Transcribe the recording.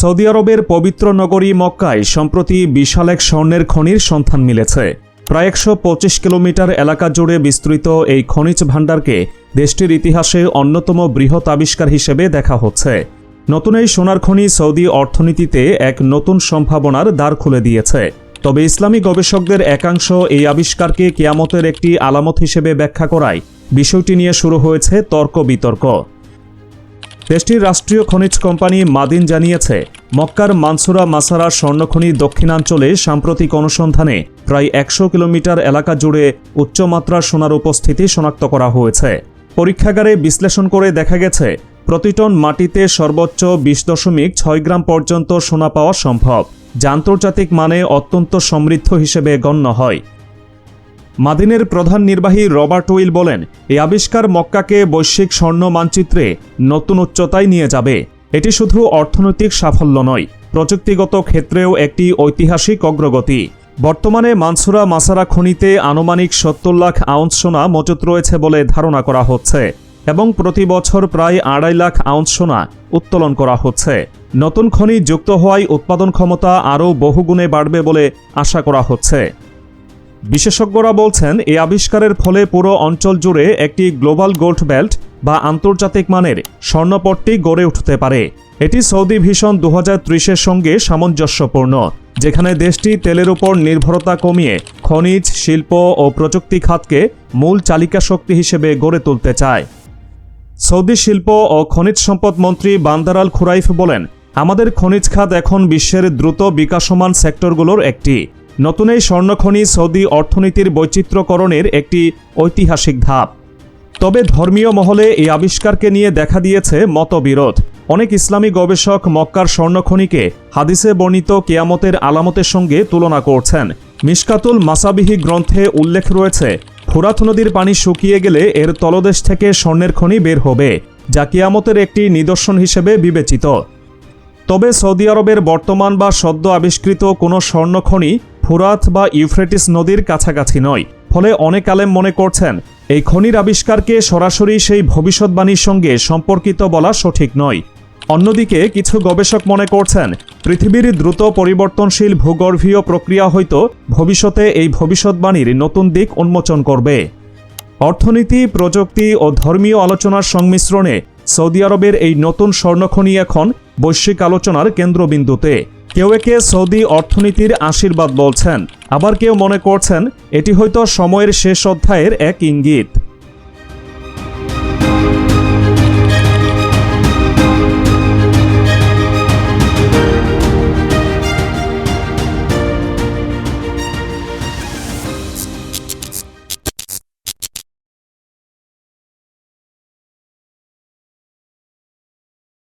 Saudi আরবের পবিত্র নগরী মক্কায় সম্প্রতি বিশাল এক স্বর্ণের খনির সন্ধান মিলেছে। প্রায় একশো পঁচিশ কিলোমিটার এলাকা জুড়ে বিস্তৃত এই খনিজ ভাণ্ডারকে দেশটির ইতিহাসে অন্যতম বৃহৎ আবিষ্কার হিসেবে দেখা হচ্ছে। নতুন এই সোনার খনি সৌদি অর্থনীতিতে এক নতুন সম্ভাবনার দ্বার খুলে দিয়েছে। তবে ইসলামী গবেষকদের একাংশ এই আবিষ্কারকে কেয়ামতের একটি আলামত হিসেবে ব্যাখ্যা করায় বিষয়টি নিয়ে শুরু হয়েছে তর্ক বিতর্ক। দেশটির রাষ্ট্রীয় খনিজ কোম্পানি মাদিন জানিয়েছে, মক্কার মানসুরা মাসারা স্বর্ণখনি দক্ষিণাঞ্চলে সাম্প্রতিক অনুসন্ধানে প্রায় একশো কিলোমিটার এলাকা জুড়ে উচ্চমাত্রার সোনার উপস্থিতি শনাক্ত করা হয়েছে। পরীক্ষাগারে বিশ্লেষণ করে দেখা গেছে, প্রতি টন মাটিতে সর্বোচ্চ বিশ দশমিক ছয় গ্রাম পর্যন্ত সোনা পাওয়া সম্ভব। যা আন্তর্জাতিক মানে অত্যন্ত সমৃদ্ধ হিসেবে গণ্য হয়। মাদিনের প্রধান নির্বাহী রবার্ট উইল বলেন এই আবিষ্কার মক্কাকে বৈশ্বিক স্বর্ণ মানচিত্রে নতুন উচ্চতায় নিয়ে যাবে। এটি শুধু অর্থনৈতিক সাফল্য নয়, প্রযুক্তিগত ক্ষেত্রেও একটি ঐতিহাসিক অগ্রগতি। বর্তমানে মানসুরা মাসারা খনিতে আনুমানিক সত্তর লাখ আউন্স সোনা মজুত রয়েছে বলে ধারণা করা হচ্ছে এবং প্রতি বছর প্রায় আড়াই লাখ আউন্স সোনা উত্তোলন করা হচ্ছে। নতুন খনি যুক্ত হওয়ায় উৎপাদন ক্ষমতা আরও বহুগুণে বাড়বে বলে আশা করা হচ্ছে। বিশেষজ্ঞরা বলছেন, এই আবিষ্কারের ফলে পুরো অঞ্চল জুড়ে একটি গ্লোবাল গোল্ড বেল্ট বা আন্তর্জাতিক মানের স্বর্ণপট্টি গড়ে উঠতে পারে। এটি সৌদি ভিশন দু ত্রিশের সঙ্গে সামঞ্জস্যপূর্ণ, যেখানে দেশটি তেলের উপর নির্ভরতা কমিয়ে খনিজ, শিল্প ও প্রযুক্তি খাতকে মূল চালিকা শক্তি হিসেবে গড়ে তুলতে চায়। সৌদি শিল্প ও খনিজ সম্পদ মন্ত্রী বান্দারাল খুরাইফ বলেন, আমাদের খনিজ খাত এখন বিশ্বের দ্রুত বিকাশমান সেক্টরগুলোর একটি। নতুন এই স্বর্ণখনি সৌদি অর্থনীতির বৈচিত্র্যকরণের একটি ঐতিহাসিক ধাপ। তবে ধর্মীয় মহলে এই আবিষ্কারকে নিয়ে দেখা দিয়েছে মতবিরোধ। অনেক ইসলামী গবেষক মক্কার স্বর্ণখনিকে হাদিসে বর্ণিত কেয়ামতের আলামতের সঙ্গে তুলনা করছেন। মিশকাতুল মাসাবিহি গ্রন্থে উল্লেখ রয়েছে, ফুরাত নদীর পানি শুকিয়ে গেলে এর তলদেশ থেকে স্বর্ণের খনি বের হবে, যা কেয়ামতের একটি নিদর্শন হিসেবে বিবেচিত। তবে সৌদি আরবের বর্তমান বা সদ্য আবিষ্কৃত কোনো স্বর্ণখনি ফুরাত বা ইউফ্রেটিস নদীর কাছাকাছি নয়। ফলে অনেক আলেম মনে করছেন, এই খনির আবিষ্কারকে সরাসরি সেই ভবিষ্যৎবাণীর সঙ্গে সম্পর্কিত বলা সঠিক নয়। অন্যদিকে কিছু গবেষক মনে করছেন, পৃথিবীর দ্রুত পরিবর্তনশীল ভূগর্ভীয় প্রক্রিয়া হয়তো ভবিষ্যতে এই ভবিষ্যৎবাণীর নতুন দিক উন্মোচন করবে। অর্থনীতি, প্রযুক্তি ও ধর্মীয় আলোচনার সংমিশ্রণে সৌদি আরবের এই নতুন স্বর্ণখনি এখন বৈশ্বিক আলোচনার কেন্দ্রবিন্দুতে। কেউ একে সৌদি অর্থনীতির আশীর্বাদ বলছেন। আবার কেউ মনে করছেন, এটি হয়তো সময়ের শেষ অধ্যায়ের এক ইঙ্গিত।